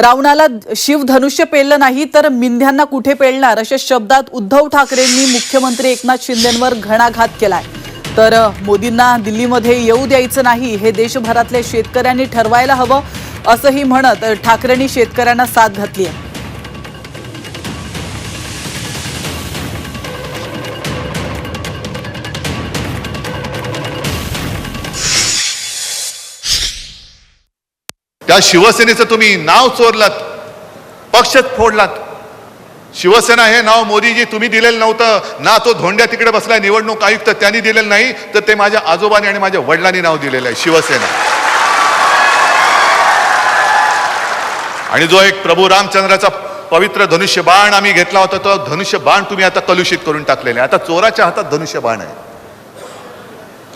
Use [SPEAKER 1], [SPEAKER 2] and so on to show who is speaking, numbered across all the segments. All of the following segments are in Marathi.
[SPEAKER 1] रावणाला शिवधनुष्य पेललं नाही तर मिंध्यांना कुठे पेलणार? अशा शब्दात उद्धव ठाकरेंनी मुख्यमंत्री एकनाथ शिंदेंवर घणाघात केलाय. तर मोदींना दिल्लीमध्ये येऊ द्यायचं नाही हे देशभरातल्या शेतकऱ्यांनी ठरवायला हवं असंही म्हणत ठाकरेंनी शेतकऱ्यांना साथ घातली आहे
[SPEAKER 2] त्या शिवसेनेचं तुम्ही नाव चोरलात पक्षच फोडलात. शिवसेना हे नाव मोदीजी तुम्ही दिलेलं नव्हतं. ना तो धोंड्या तिकडे बसलाय निवडणूक आयुक्त त्यांनी दिलेलं नाही तर ते माझ्या आजोबांनी आणि माझ्या वडिलांनी नाव दिलेलं आहे शिवसेना. आणि जो एक प्रभू रामचंद्राचा पवित्र धनुष्य बाण आम्ही घेतला होता तो धनुष्य बाण तुम्ही आता कलुषित करून टाकलेले. आहे. आता चोराच्या हातात धनुष्य बाण आहे.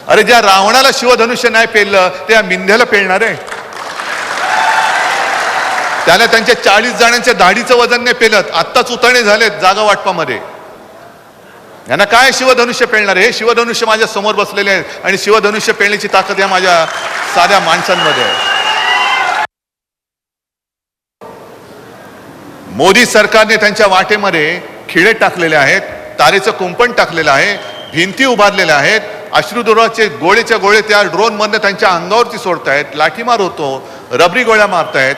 [SPEAKER 2] अरे ज्या रावणाला शिवधनुष्य नाही पेललं त्या मिंध्याला पेलणार आहे. त्याला त्यांच्या चाळीस जणांच्या दाढीचं वजन नाही पेलत. आत्ताच उतरणे झालेत जागा वाटपामध्ये. यांना काय शिवधनुष्य पेलणार? हे शिवधनुष्य माझ्यासमोर बसलेले आहेत आणि शिवधनुष्य पेलण्याची ताकद या माझ्या साध्या माणसांमध्ये आहे. मोदी सरकारने त्यांच्या वाटेमध्ये खिळे टाकलेले आहेत तारेचं कुंपण टाकलेलं आहे भिंती उभारलेल्या आहेत अश्रुदुराचे गोळेच्या गोळे त्या ड्रोनमधनं त्यांच्या अंगावरती सोडतायत लाठीमार होतो रबरी गोळ्या मारतायत.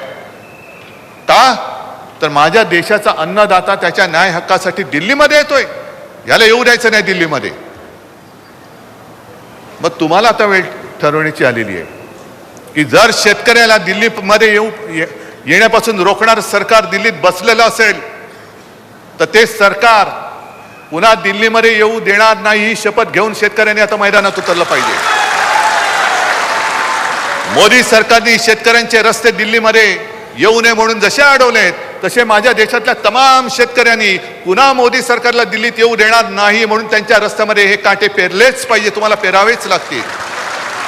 [SPEAKER 2] का? तर माझ्या देशाचा अन्नदाता त्याच्या न्याय हक्कासाठी दिल्लीमध्ये येतोय. याला येऊ द्यायचं नाही दिल्लीमध्ये. मग तुम्हाला आता वेळ ठरवण्याची आलेली आहे. की जर शेतकऱ्याला दिल्लीमध्ये येऊ येण्यापासून रोखणार सरकार दिल्लीत बसलेलं असेल तर ते सरकार पुन्हा दिल्लीमध्ये येऊ देणार नाही ही शपथ घेऊन शेतकऱ्यांनी आता मैदानात उतरलं पाहिजे. मोदी सरकारने शेतकऱ्यांचे रस्ते दिल्लीमध्ये येऊ नये म्हणून जसे अडवलेत तसे माझ्या देशातल्या तमाम शेतकऱ्यांनी पुन्हा मोदी सरकारला दिल्लीत येऊ देणार नाही म्हणून त्यांच्या रस्त्यामध्ये हे काटे पेरलेच पाहिजे तुम्हाला पेरावेच लागतील.